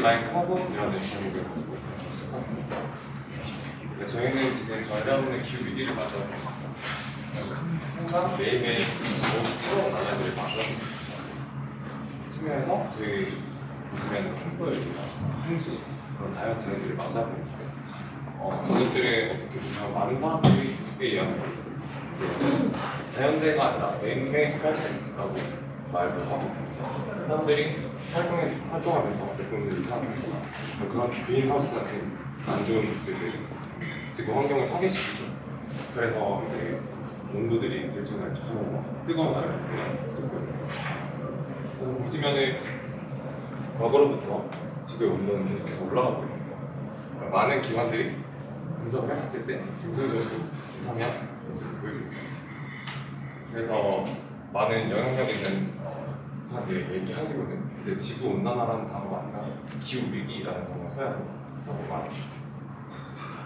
Like Carbon이라는 제목을 가지고 시작하겠습니다. 네, 저희는 지금 전해하는 기후 위기를 맞아요. 항상 매일매일 새로운 나라들을 맞이하고 있습니다. 측면에서 저희 보시면 산불이나 홍수 그런 자연 재해들을 맞이하고 있는데 어, 그것들에 어떻게 보면 많은 사람들이 이해하는 그 자연재해가 아니라 맨메이드 크라이시스라고 말을 하고 있습니다. 사람들이 활동에, 활동하면서 대부분 이산화탄소나 그런 그린하우스 같은 안 좋은 물질들이 지금 환경을 파괴시키죠. 그래서 이제 온도들이 들쭉날 조절해서 뜨거운 날을 그냥 습고 있습니다. 그래서 보시면은 과거로부터 지구의 온도는 계속해서 올라가고 있는. 많은 기관들이 분석을 해봤을 때 긍정적으로 이상향 모습을 보이고 있습니다. 그래서 많은 영향력 있는 어, 사람들이 얘기하기로는 이제 지구 온난화라는 단어가 아니라 기후 위기라는 단어를 써야 된다고 말하고 있습니다.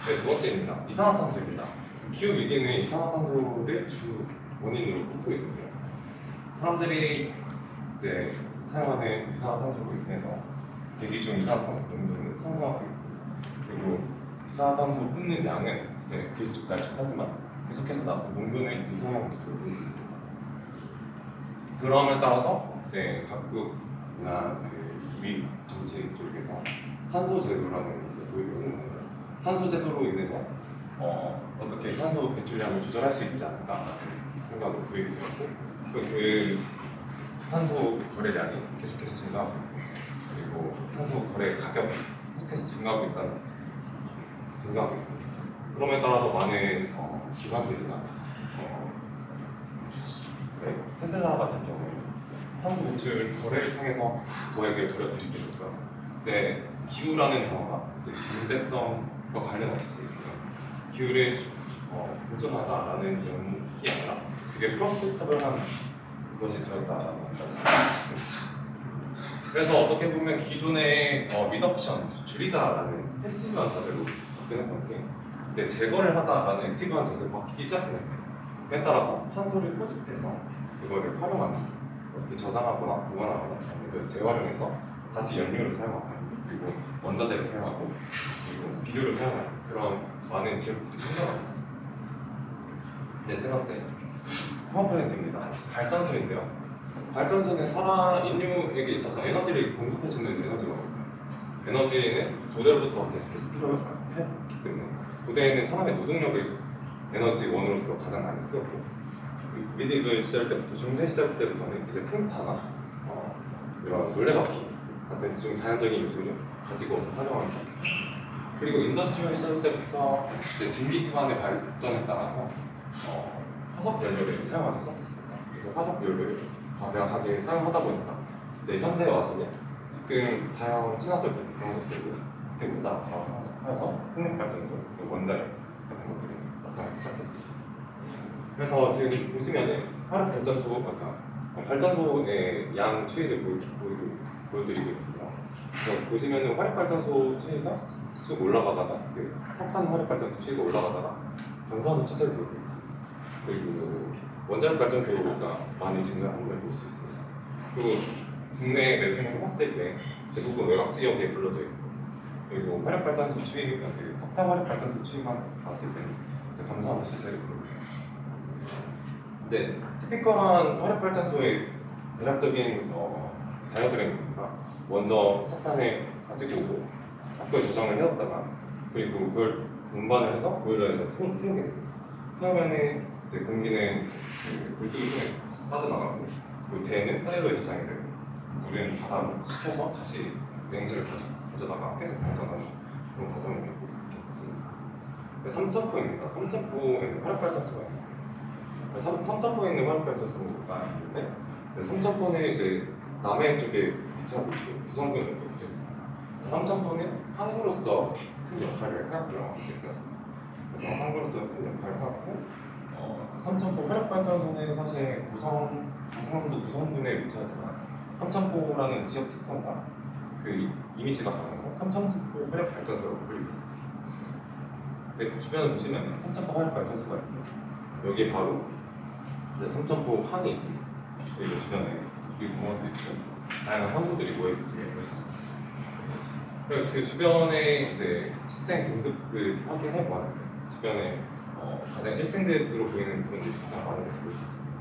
네, 두 번째입니다. 이산화탄소입니다. 기후 위기는 이산화탄소를 주 원인으로 꼽고 있는데요. 사람들이 이제 사용하는 이산화탄소로 인해서 대기 중 이산화탄소 농도는 상승하고 있고 그리고 이산화탄소 뿜는 양은 이제 들쑥날쑥하지만 계속해서 나 농도는 이상한 모습을 보이고 있습니다. 그럼에 따라서 이제 각국 이나 그미 정치 쪽에서 탄소 제도라는 것을 도입을 하는 거예요. 탄소 제도로 인해서 어, 어떻게 탄소 배출량을 조절할 수 있지 않을까 생각을 도입이 되었고 그, 그 탄소 거래량이 계속해서 증가하고 그리고 탄소 거래 가격이 계속해서 증가하고 있다는 증가하고 있습니다. 그럼에 따라서 많은 어, 기관들이나 어, 네, 테슬라 같은 경우에 탄소 배출 거래를 통해서 거액을 돌려드리게 되고요. 근데 기후라는 단어가 이제 경제성과 관련 없이 기후를 어, 보존하자라는 영역이 아니라 그게 프로피터블한 것이 되었다라는 말씀을 드렸습니다. 그래서 어떻게 보면 기존의 어, 미덕션 줄이자라는 패시브한 자세로 접근했던데 이제 제거를 하자라는 액티브한 자세로 바뀌기 시작했는데 그에 따라서 탄소를 포집해서 그거를 활용하는 어떻게 저장하거나 보관하거나 아니면 그 재활용해서 다시 연료를 사용하는 그리고 원자재를 사용하고 그리고 비료를 사용하는 그런 많은 기업들이 성장하고 있습니다. 네, 세 번째 파워플랜트입니다. 발전소인데요. 발전소는 살아 인류에게 있어서 에너지를 공급해주는 에너지거든요. 에너지는 도대로부터 계속해서 필요했기 때문에 고대에는 사람의 노동력을 에너지 원으로서 가장 많이 쓰였고 미디브 시절 때부터 중세 시절 때부터는 이제 풍차나 어, 이런 놀래바퀴 같은 좀 다양적인 요소를 가지고서 활용하기 시작했습니다. 그리고 인더스트리얼 시절 때부터 이제 증기 기반의 발전에 따라서 어, 화석 연료를 사용하기 시작했습니다. 그래서 화석 연료를 과다하게 사용하다 보니까 이제 현대에 와서는 조금 자연 친화적 그런 것들을 해보자라고 해서 풍력 발전소, 원자력 같은 것들이 나타나기 시작했습니다. 그래서 지금 보시면은 화력 발전소 아까 어, 발전소의 양 추이를 보여, 보여, 보여드리고 있고요. 그래서 보시면은 화력 발전소 추이가 쭉 올라가다가 그 석탄 화력 발전소 추이가 올라가다가 전선의 추세를 보이고 그리고 원자력 발전소가 많이 증가하는 걸 볼 수 있습니다. 그리고 국내 맵핑을 해봤을 때 대부분 외곽 지역에 불러져 있고 그리고 화력 발전소 추이가 그 석탄 화력 발전소 추이만 봤을 이제 감소하는 추세를 보이고 있습니다. 네, 티피컬한 화력 발전소의 대략적인 어, 다이어그램입니다. 먼저 석탄을 가지고 오고 학교에 저장을 해뒀다가 그리고 그걸 운반을 해서 보일러에서 태우, 태우게 됩니다. 태우면은 이제 공기는 그 굴뚝을 통해서 빠져나가고 그리고 재는 사이로에 저장이 되고 물은 바다로 식혀서 다시 냉수를 가져, 가져다가 계속 발전하는 그런 과정을 겪고 있습니다. 3점포입니다. 3점포에는 화력 발전소가 있습니다. 3점포에 있는 화력 발전 소가 있는데 3점포는 이제 남해 쪽에 위치하고 있고 부성군을 붙어 있습니다. 3점포는 항구로서 큰 역할을 하고요. 그래서 항구로서 큰 역할을 하고 어, 삼천포 화력발전소는 사실 구성 구성도 구성군에 위치하지만 삼천포라는 지역 특성과 그 이미지가 강해서 삼천포 화력발전소라고 불리고 있습니다. 네, 주변을 보시면 삼천포 화력발전소가 있고 여기 바로 이제 삼천포 항이 있습니다. 그리고 주변에 국비 공원도 있고 다양한 항구들이 모여 있습니다. 그리고 그 주변에 이제 식생 등급을 확인해 보았는데 주변에 어, 가장 1등급으로 보이는 부분들이 가장 많은 것을 볼 수 있습니다.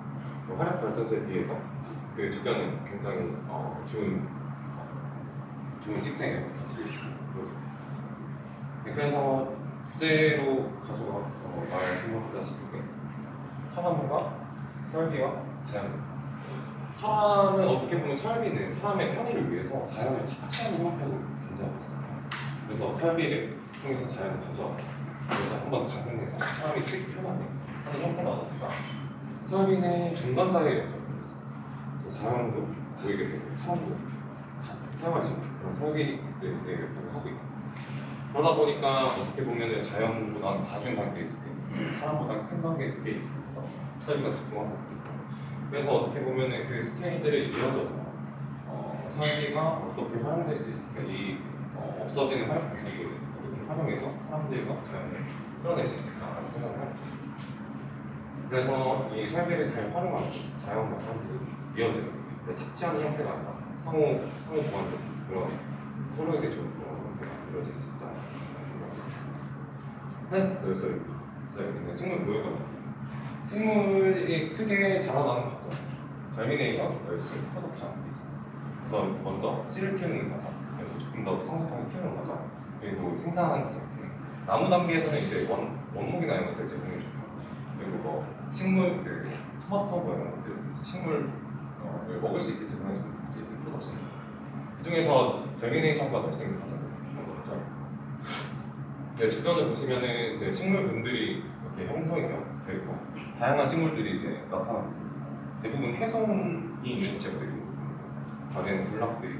그 화력 발전소에 비해서 그 주변은 굉장히 어, 좋은 어, 좋은 있습니다. 보여주고 있습니다. 네, 그래서 주제로 가져가 어, 말씀하고자 싶은 게 사람과 설비와 자연. 사람은 어떻게 보면 설비는 사람의 편의를 위해서 자연을 착취하는 형태로 존재하고 있습니다. 그래서 설비를 통해서 자연을 가져와서 그래서 한번 가공해서 사람이 쓰기 편하게 하는 형태가 아니라 설비는 중간자의 역할을. 그래서 자연도 보이게 되고 사람도 사용할 수 있는 그런 설비들의 역할을 하고 있다. 그러다 보니까 어떻게 보면 자연보다 작은 단계의 스케일, 사람보다 큰 단계의 스케일에서 설비가 작동하고 있습니다. 그래서 어떻게 보면 그 스케일들이 이어져서 어, 설비가 어떻게 활용될 수 있을까 이 어, 없어지는 활용 방식을 어떻게 활용해서 사람들과 자연을 끌어낼 수 있을까라는 생각을 하고. 그래서 이 설비를 잘 활용하는 자연과 사람들이 이어지는 그래서 착취하는 형태가 아니라 상호 상호 보완 그런 서로에게 좋은 그런 형태가 이루어질 수 있습니다. 플랜트 널서리 저희는 식물 보유거든요. 식물이 크게 자라나는 과정, 절미네이션, 널스, 프로덕션이 있습니다. 그래서 먼저 씨를 키우는 과정, 그래서 조금 더 성숙하게 키우는 과정, 그리고 생산하는 과정. 나무 단계에서는 이제 원, 원목이나 이런 것들 제공해 주고, 그리고 뭐 식물, 그 토마토 뭐 이런 것들, 식물을 먹을 수 있게 제공해 주는 게 이제 프로덕션입니다. 그 중에서 절미네이션과 널싱 과정을 먼저 보죠. 네, 주변을 보시면은 이제 식물군들이 이렇게 형성이 되어 되어 있고 다양한 식물들이 이제 나타나고 있습니다. 대부분 해송이 있는 지역들이고 다른 군락들이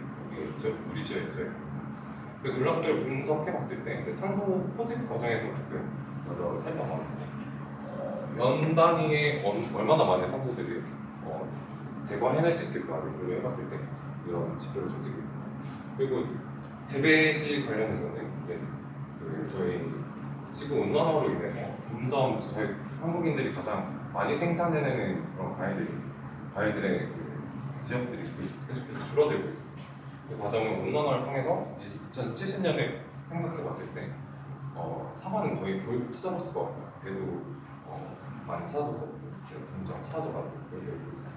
우리 지역에 있어요. 그 군락들을 분석해봤을 때 이제 탄소 포집 과정에서 조금 먼저 살펴봤는데 어, 연 단위에 얼- 얼마나 많은 탄소들이 어, 제거해낼 수 있을까를 고려해봤을 때 이런 지표를 가지고 있고 그리고 재배지 관련해서는 이제 그 저희 지구 온난화로 인해서 점점 저희 한국인들이 가장 많이 생산해내는 그런 과일들이 과일들의 그 지역들이 계속해서 줄어들고 있습니다. 그 과정은 온난화를 통해서 2070년에 생각해봤을 때 어, 사과는 거의 볼, 찾아볼 수가 없고 그래도 어, 많이 찾아봐서 점점 사라져가고 그렇게 되고 있습니다.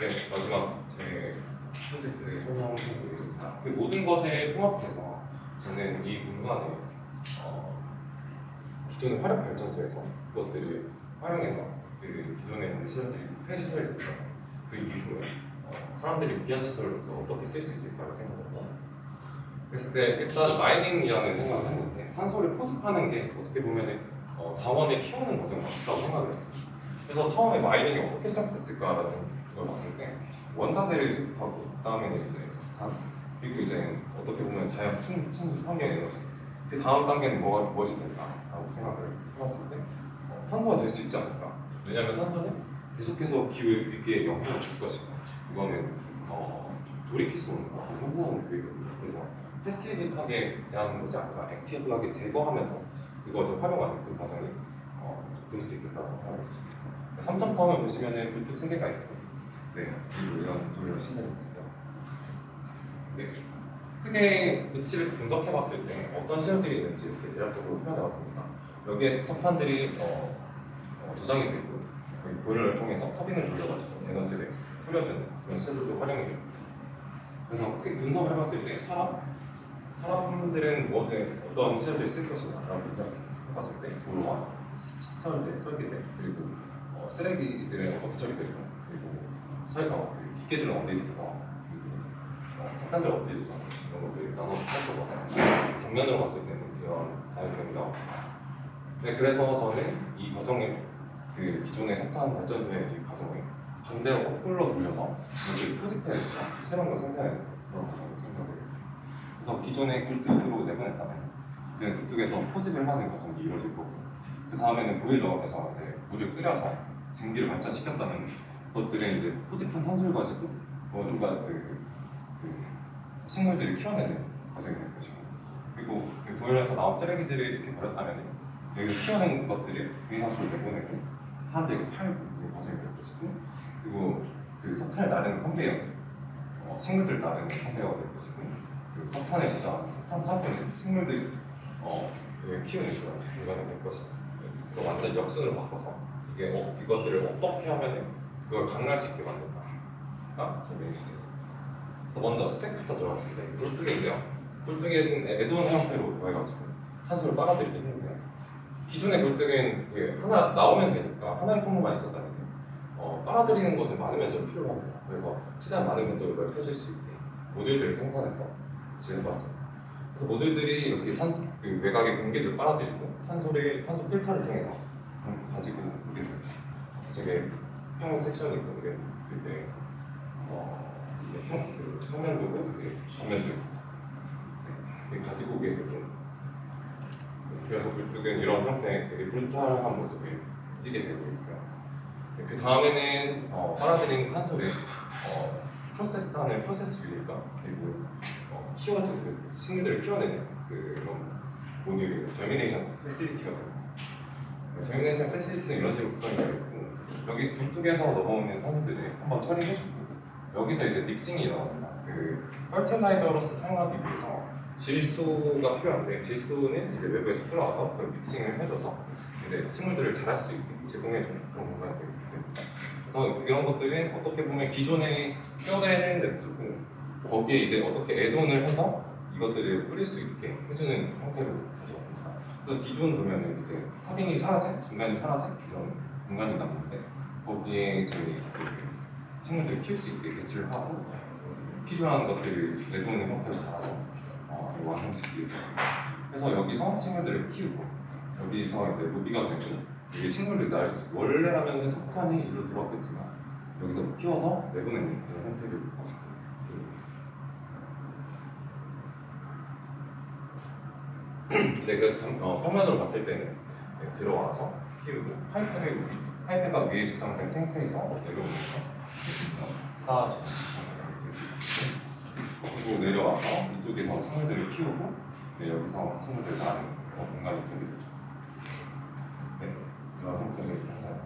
네 마지막 제 프로젝트를 설명해드리겠습니다. 그 모든 것에 통합해서 저는 이 공간에 어, 기존의 화력 발전소에서 그것들을 활용해서 그 기존에 있는 시설들이 폐시설들이 그 이후에 어, 사람들이 위한 시설로서 어떻게 쓸 수 있을까를 생각합니다. 그랬을 때 일단 마이닝이라는 생각을 했는데 탄소를 포집하는 게 어떻게 보면 어, 자원을 키우는 과정이 맞다고 생각을 했어요. 그래서 처음에 마이닝이 어떻게 시작됐을까라는 걸 봤을 때 원자재를 수입하고 그다음에는 이제 석탄 그리고 이제 어떻게 보면 자연 친, 친 환경 에너지 그 다음 단계는 뭐가 무엇이 될까라고 생각을 해봤을 때 어, 탄소가 될 수 있지 않을까. 왜냐하면 탄소는 계속해서 기후 위기에 영향을 줄 것이고 이거는 어, 돌이킬 수 없는 거 현상을 보이거든요. 그래서 패시브하게 대하는 것이 아니라 액티브하게 제거하면서 그것을 활용하는 그 과정이 어, 될수 있겠다고 생각했습니다 삼천포함을 보시면은 불특 세 개가 있고 네 이런 조리가 신뢰입니다 네. 크게 위치를 분석해 봤을 때 어떤 시설들이 있는지 이렇게 대략적으로 표현해 봤습니다. 여기에 석탄들이 어, 어, 조장이 되고 보일러를 통해서 터빈을 돌려가지고 에너지를 뿌려주는 그런 시설들도 활용이 됩니다. 그래서 크게 분석을 해봤을 때 사람 사람들은 무엇에 어떤 시설들을 쓸 것인가라고 분석해봤을 때 도로와 시설들, 설계들 그리고 어, 쓰레기들은 어떻게 처리되고 그리고 그 기계들은 어디에 어, 석탄들 어디에 있을까 이런 것들을 나눠서 살펴봤습니다. 정면으로 봤을 때는 이런 다이어그램이 나옵니다. 네, 그래서 저는 이 과정을 그 기존의 석탄 발전소의 이 과정을 반대로 거꾸로 돌려서 여기 포집해서 새로운 걸 생산하는 그런 과정을 생각하겠습니다. 그래서 기존의 굴뚝으로 내보냈다면 이제 굴뚝에서 포집을 하는 과정이 이루어질 거고 그 다음에는 보일러에서 이제 물을 끓여서 증기를 발전시켰다면 그것들은 이제 포집한 탄소를 가지고 뭔가 그, 그 식물들을 키워내는 과정이 될 것이고 그리고 그 보일러에서 나온 쓰레기들을 이렇게 버렸다면 여기 키워낸 것들을 greenhouse로 내보내고 사람들에게 팔고 이 과정이 될 것이고 그리고 그 석탄을 나르는 컨베이어 어, 식물들을 나르는 컨베이어가 될 것이고 그 석탄을 저장하는 석탄 창고는 식물들이 어, 그 키우는 그런 공간이 될 것이다. 그래서 완전 역순으로 바꿔서 이게 어, 이것들을 어떻게 하면 그걸 강할 수 있게 만들까가 저희의 주제에서 그래서 먼저 스택부터 들어가겠습니다. 이 굴뚝인데요. 굴뚝에는 에드온 형태로 더해가지고 탄소를 빨아들이기 했는데요. 기존의 굴뚝은 그게 하나 나오면 되니까 하나의 통로만 있었다는 게 어, 빨아들이는 것은 많은 면적이 필요합니다. 그래서 최대한 많은 면적을 넓혀줄 수 있게 모듈들을 생산해서 지어봤습니다. 그래서 모듈들이 이렇게 탄소, 그 외곽의 공기를 빨아들이고 탄소를 탄소 필터를 통해서 음, 가지고 됩니다. 그래서 되게 평 섹션이 있고 이게 되게 어 이게 정면도 있고 네, 이렇게 가지고 오게 되고 네, 그래서 굴뚝은 이런 형태의 되게 브루탈한 모습을 띠게 되고 그 다음에는 어, 빨아들이는 탄소를 어, 프로세스하는 프로세스 유니까 그리고 어, 키워주는 그 식물들을 키워내는 그런 모듈이 저미네이션 패시리티가. 네, 저미네이션 패시리티는 이런 식으로 구성이 되어 있고 여기서 굴뚝에서 넘어오는 탄소들을 한번 처리해주고 여기서 이제 믹싱이 일어납니다. 그 퍼틸라이저로서 사용하기 위해서 질소가 필요한데 질소는 이제 외부에서 끌어와서 그 믹싱을 해줘서 이제 식물들을 자랄 수 있게 제공해주는 그런 공간이 됩니다. 그래서 이런 것들은 어떻게 보면 기존에 뼈대는 냅두고 거기에 이제 어떻게 애돈을 해서 이것들을 뿌릴 수 있게 해주는 형태로 가져왔습니다. 그래서 기존 보면은 이제 터빈이 사라진 중간이 사라진 이런 공간이 남는데 거기에 저희 그 식물들을 키울 수 있게 배치를 하고 필요한 것들을 내도는 형태로 달아서 어, 완성시키게 되었습니다. 그래서 여기서 식물들을 키우고 여기서 이제 로비가 되고 이게 식물을 낳을 수 원래라면 석탄이 일로 들어왔겠지만 여기서 키워서 내보내는 그런 형태를 가지고 네, 그래서 당- 어, 평면으로 봤을 때는 네, 들어와서 키우고 파이프를 위, 파이프가 위에 저장된 탱크에서 내려오면서 되고 그리고 내려와서 이쪽에서 식물들을 키우고 네, 여기서 식물들 나는 그런 공간이 되게 되죠. 네, 이런 형태를 생산하고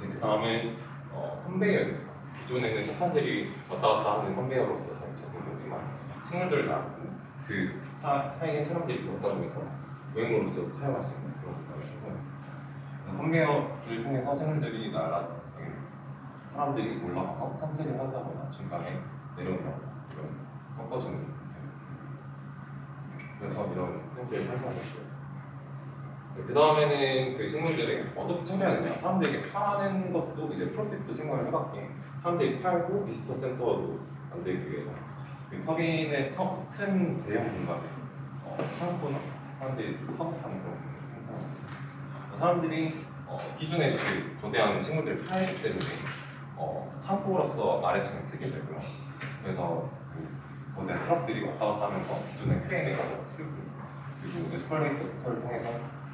네, 그 다음에 어, 컨베이어입니다. 기존에는 석탄들이 왔다 갔다 하는 컨베이어로서 잘 적용되지만 식물들을 낳고 그 사, 사이에 사람들이 걷다 보면서 여행으로서 사용할 수 있는 그런 공간을 제공했습니다. 컨베이어를 통해서 식물들이 날아 음, 사람들이 올라가서 산책을 한다거나 중간에 내려온다거나 이런 꺾어주는. 그래서 이런 형태를 생산했고요. 그 다음에는 그 식물들을 어떻게 처리하느냐 사람들에게 파는 것도 이제 프로핏도 생각을 해봤기에 사람들이 팔고 비스터 센터로 만들기 위해서 그 터빈의 터, 큰 대형 공간에 어, 창고나 사람들이 사업하는 그런 공간을 생산했습니다 사람들이 어, 기존에 그 거대한 식물들을 팔기 때문에 어, 창고로서 아래층을 쓰게 되고요 그래서 그 거대한 트럭들이 왔다 갔다 하면서 기존의 크레인을 가져다 쓰고 그리고 에스컬레이터를 통해서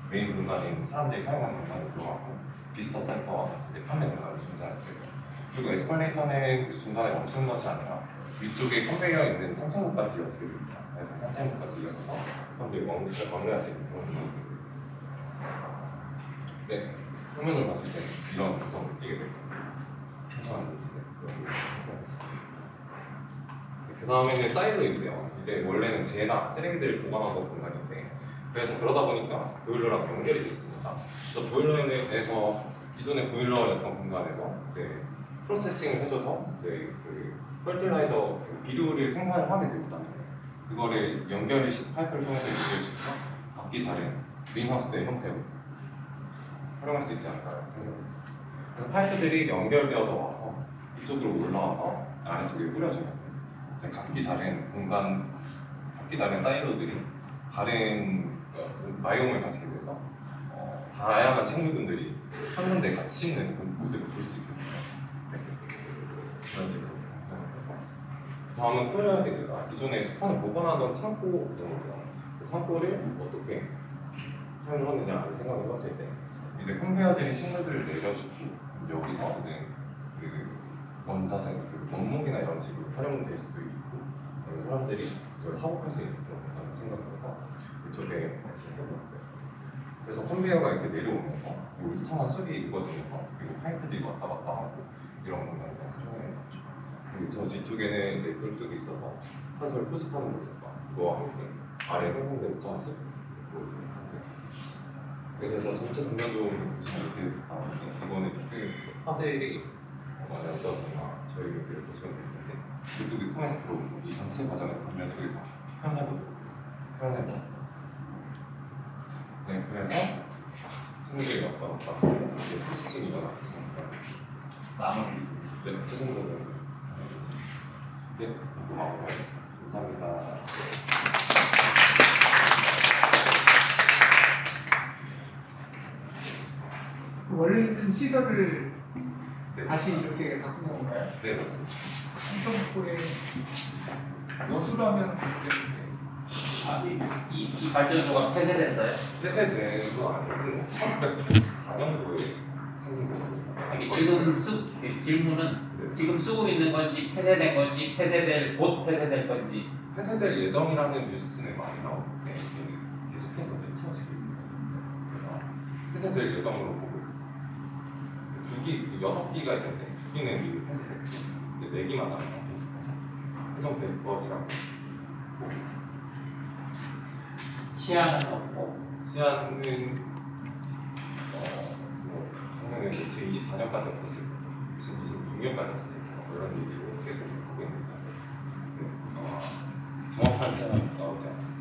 메인 공간인 사람들이 사용하는 공간으로 들어가고 비스터 센터와 이제 판매 공간을 존재하게 되고 그리고 에스컬레이터는 그 중간에 멈추는 것이 아니라 위쪽에 컨베이어 있는 상층부까지 이어지게 됩니다. 그래서 상층부까지 이어져서 사람들이 왕복을 방문할 수 있는 그런 공간입니다. 네, 화면으로 봤을 때 이런 구성을 띄게 되고 괜찮은 모습을 생성했습니다. 그 다음에는 사이로인데요. 이제 원래는 재나 쓰레기들을 보관하던 공간인데 그래서 그러다 보니까 보일러랑 연결이 되어 있습니다. 그래서 보일러에서 기존의 보일러였던 공간에서 이제 프로세싱을 해줘서 이제 그 퍼틸라이저 그 비료를 생산을 하게 됩니다. 그거를 연결을 시 파이프를 통해서 연결시켜서 각기 다른 그린하우스의 형태로 활용할 수 있지 않을까 생각했어요. 그래서 파이프들이 연결되어서 와서 이쪽으로 올라와서 아래쪽에 뿌려주면 이제 각기 다른 공간, 각기 다른 사이로들이 다른 어, 마이옴을 가지게 돼서 어, 다양한 식물군들이 한 군데 같이 있는 그 모습을 볼 수 있거든요. 네. 그런 식으로 생각을 해봤습니다. 다음은 코리아데가 기존에 석탄을 보관하던 창고였는데요. 그 창고를 어떻게 사용을 하느냐를 생각해 봤을 때 이제 컨베어들이 식물들을 내려주고 여기서 이제 그 원자재, 그 원목이나 이런 식으로 활용될 수도 있고 사람들이 이걸 사업할 수 있는 그런 공간을 생각해서 이쪽에 배치를 해봤고요. 그래서 컨베이어가 이렇게 내려오면서 이 울창한 숲이 이루어지면서 그리고 파이프들이 왔다 갔다 하고 이런 공간을 사용했었죠. 그리고 저 뒤쪽에는 이제 굴뚝이 있어서 탄소를 포집하는 모습과 그거와 함께 아래 항공대 붙여서 그래서 전체 정면도 이렇게 나오는데 이거는 조금 화질이 많이 얹어서나 저희 멘트를 보시면 되는데 굴뚝이 통해서 들어오고 이 전체 과정을 반면 속에서 표현해보도록 표현해보도록 네 그래서 친구들이 왔다 갔다 이제 프로세싱이 일어나고 마무리. 네, 최종적으로 네, 마무리하겠습니다. 감사합니다. 원래 있는 시설을 네, 다시 이렇게 바꾼 건가요? 네, 맞습니다. 삼성포에 여수라면 아, 이, 이, 이 발전소가 폐쇄됐어요. 폐쇄된 거 아니고 1984년도에 생긴 거거든요. 지금 쓰, 이 질문은 네. 지금 쓰고 있는 건지 폐쇄된 건지 폐쇄될 곧 폐쇄될 건지 폐쇄될 예정이라는 뉴스는 많이 나오는데 계속해서 늦춰지고 있거든요. 그래서 폐쇄될 예정으로. 두 기, 여섯 기가 있는데 두 기는 이미 폐쇄됐고 이제 네 기만 해성될 것이라고 보고 있어요. 시야는 없고? 시안은 어, 뭐 작년에 2024년까지 없어질 거고 2026년까지 없어질 거고 이런 얘기로 계속 하고 있는데 네, 어, 정확한 시안은 나오지 않습니다.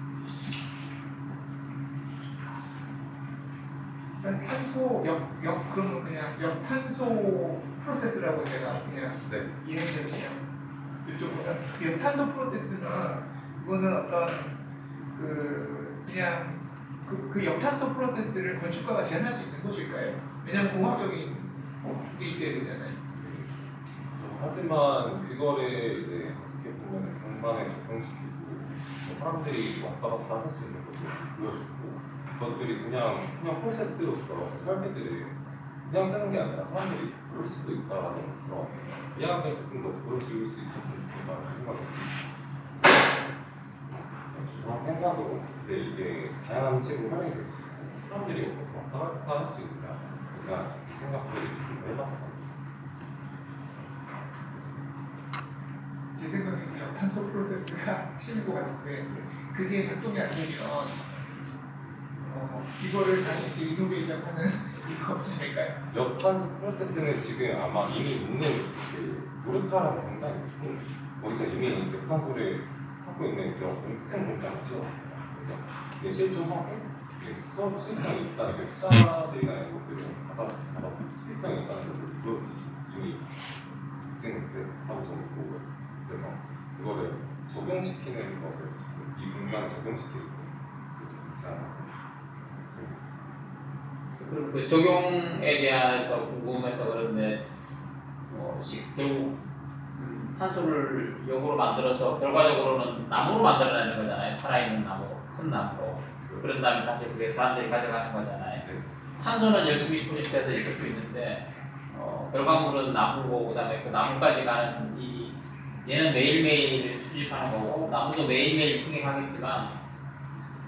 일단 탄소 역, 역 그러면 그냥 역탄소 프로세스라고 제가 그냥 네, 이해해서 그냥 여쭤보면 역탄소 프로세스는 이거는 어떤 그 그냥 그, 그 역탄소 프로세스를 건축가가 제한할 수 있는 것일까요? 왜냐하면 공학적인 게 있어야 되잖아요. 저- 하지만 그거를 이제 어떻게 보면 경관에 적용시키고 사람들이 왔다 갔다 할 수 있는 것을 보여주고 그 것들이 그냥 그냥 프로세스로서 그 설계들을 그냥 쓰는 게 아니라 사람들이 볼 수도 있다라는 그런 이야기를 조금 더 보여줄 수 있었으면 좋겠다는 생각이 듭니다. 그런 생각으로 이제 이게 다양한 식으로 활용이 될수 있고 사람들이 왔다 갔다 할 수 있느냐 그냥 생각들이 조금 더 해봤던 것 같아요. 제 생각에는 역탄소 프로세스가 핵심인 것 같은데 그게 작동이 안 되면 어, 이거를 다시 이렇게 이노베이션 하는 이유가 없으니까요. 역탄소 프로세스는 지금 아마 이미 있는 그 모르카라는 공장이 있고 거기서 이미 역탄소를 하고 있는 그런 큰 공장을 지어놨어요. 그래서 이게 실존하고 수업 수익성이 있다는 그 투자들이나 이런 것들을 받아 받아 수익성이 있다는 것을 보여주죠. 이미 증을 하고 정했고 그래서 그거를 적용시키는 것을 이 공간에 적용시키는 것을 제안하고 그 적용에 대해서 궁금해서 그런데 어, 시, 결국 음, 탄소를 역으로 만들어서 결과적으로는 나무로 만들어내는 거잖아요. 살아있는 나무로 큰 나무로 그런 다음에 다시 그게 사람들이 가져가는 거잖아요. 네. 탄소는 열심히 포집돼서 있을 수 있는데 어, 결과물은 나무고 그다음에 그 나무까지 가는 이 얘는 매일매일 수집하는 거고 나무도 매일매일 크게 가겠지만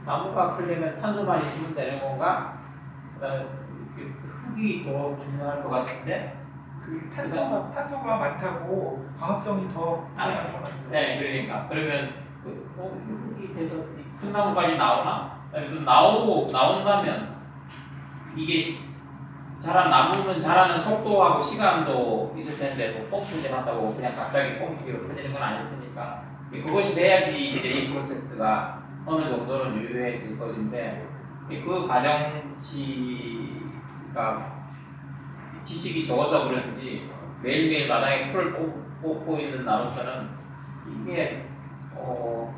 나무가 크려면 탄소만 있으면 되는 건가? 그다음에 그 흙이 더 중요할 것 같은데 그 탄소가 탄소가 많다고 광합성이 더것 같아요. 네 그러니까 그러면 그, 어, 이 흙이 돼서 나무까지 나오나? 좀 나오고 나온다면 이게 시- 자란 나무는 자라는 속도하고 시간도 있을 텐데 뭐 pom프질 한다고 그냥 갑자기 pom프기로 퍼지는 건 아닐 테니까 이 그것이 돼야지 이제 이 프로세스가 어느 정도는 유효해질 것인데 이그 가정 치가 지식이 적어서 그런지 매일매일 마당에 풀을 뽑- 뽑고 있는 나로서는 이게 어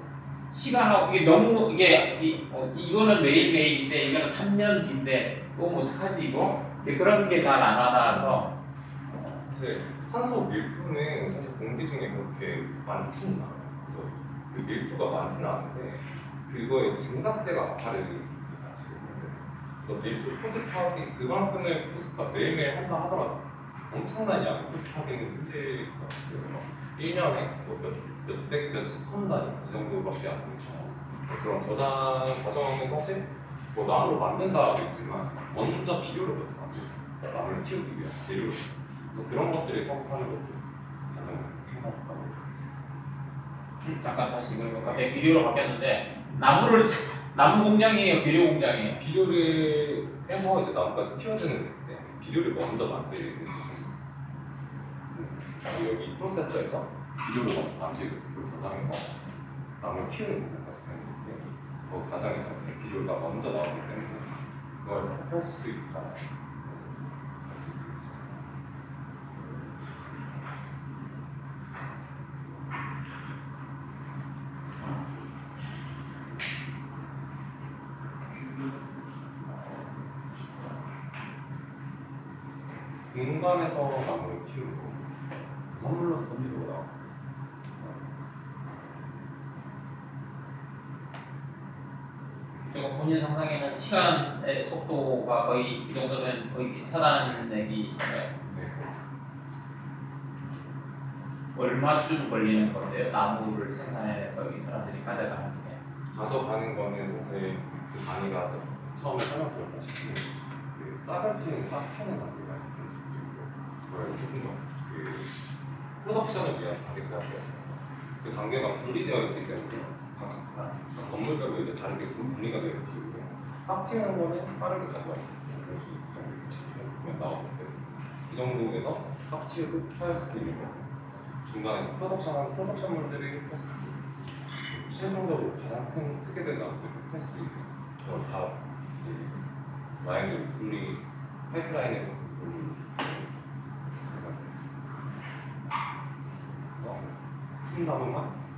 시간하고 이게 너무 이게 이, 어, 이거는 매일매일인데 이거는 3년 뒤인데 그거 어떡하지 이거? 그런 게 잘 안 와닿아서 사실 탄소 밀도는 사실 공기 중에 그렇게 많지는 않아요. 그래서 그 밀도가 많지는 않은데 그거의 증가세가 지금. 그래서 밀도 포집하기 그만큼의 포집가 매일매일 한다 하더라도 엄청난 양을 포집하기는 힘들 것 같아요. 그래서 막 1년에 뭐 몇 몇백 몇십 톤 단위 이 정도밖에 안 돼서 그런 저장 과정은 사실 뭐 나무로 만든다고 있지만 먼저 비료를 먼저 만들고 나무를 키우기 위한 재료를 그래서 그런 것들을 사업하는 것도 가장 행복하다고 잠깐 다시 그러면 갑자기 비료로 바뀌었는데 나무를 나무 공장이에요, 비료 공장이에요. 비료를 해서 이제 나무까지 키워주는 데 비료를 먼저 만드는 거죠. 여기 프로세서에서 비료를 먼저 만들고 그걸 저장해서 나무를 키우는 부분까지 되는 건데 그 과정에서 비료가 먼저 나오기 때문에 그걸 할 수도 있다. 그래서 말씀드리고 싶습니다. 공간에서 나무를 키우는 거 선물로서 비료가 나와. 제가 본인 상상에는 시간의 속도가 거의 이 정도면 거의 비슷하다는 얘기인가요? 네, 그렇습니다. 얼마쯤 걸리는 건데요? 나무를 생산해서 이 사람들이 가져가는 게. 가져가는 거는 사실 그 단위가 처음에 설명드렸다시피 그 싹을 튀는 싹 튀는 단위가 있고 그걸 조금 더그 프로덕션을 위한 단계가 있어요. 그 단계가 분리되어 있기 때문에 각, 각 건물별로 이제 다르게 분- 분리가 되어 있기 때문에 싹 튀는 거는 빠르게 있고 그런 식으로 보면 나오는데 이 정도에서 싹 튀고 할 수도 있는 거고 중간에서 프로덕션한 프로덕션물들이 최종적으로 가장 큰 크게 된 나무들을 할 수도 있고 그걸 다이 라인을 분리 파이프라인에 좀 분리 생각되어 있습니다. 그래서 큰 나무